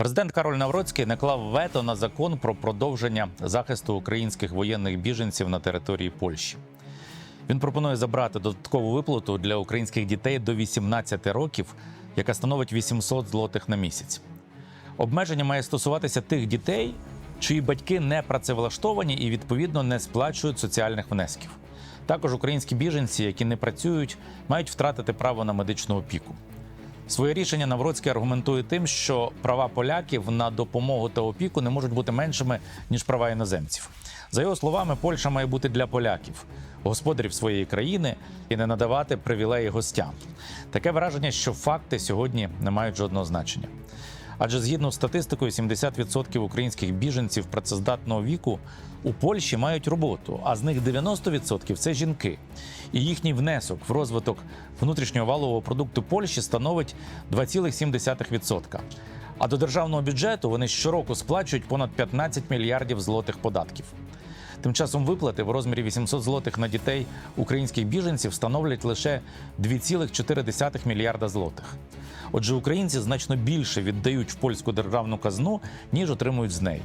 Президент Кароль Навроцький наклав вето на закон про продовження захисту українських воєнних біженців на території Польщі. Він пропонує забрати додаткову виплату для українських дітей до 18 років, яка становить 800 злотих на місяць. Обмеження має стосуватися тих дітей, чиї батьки не працевлаштовані і відповідно не сплачують соціальних внесків. Також українські біженці, які не працюють, мають втратити право на медичну опіку. Своє рішення Навроцький аргументує тим, що права поляків на допомогу та опіку не можуть бути меншими ніж права іноземців. За його словами, Польща має бути для поляків, господарів своєї країни і не надавати привілеї гостям. Таке враження, що факти сьогодні не мають жодного значення. Адже згідно з статистикою, 70% українських біженців працездатного віку у Польщі мають роботу, а з них 90% – це жінки. І їхній внесок в розвиток внутрішнього валового продукту Польщі становить 2,7%. А до державного бюджету вони щороку сплачують понад 15 мільярдів злотих податків. Тим часом виплати в розмірі 800 злотих на дітей українських біженців становлять лише 2,4 мільярда злотих. Отже, українці значно більше віддають в польську державну казну, ніж отримують з неї.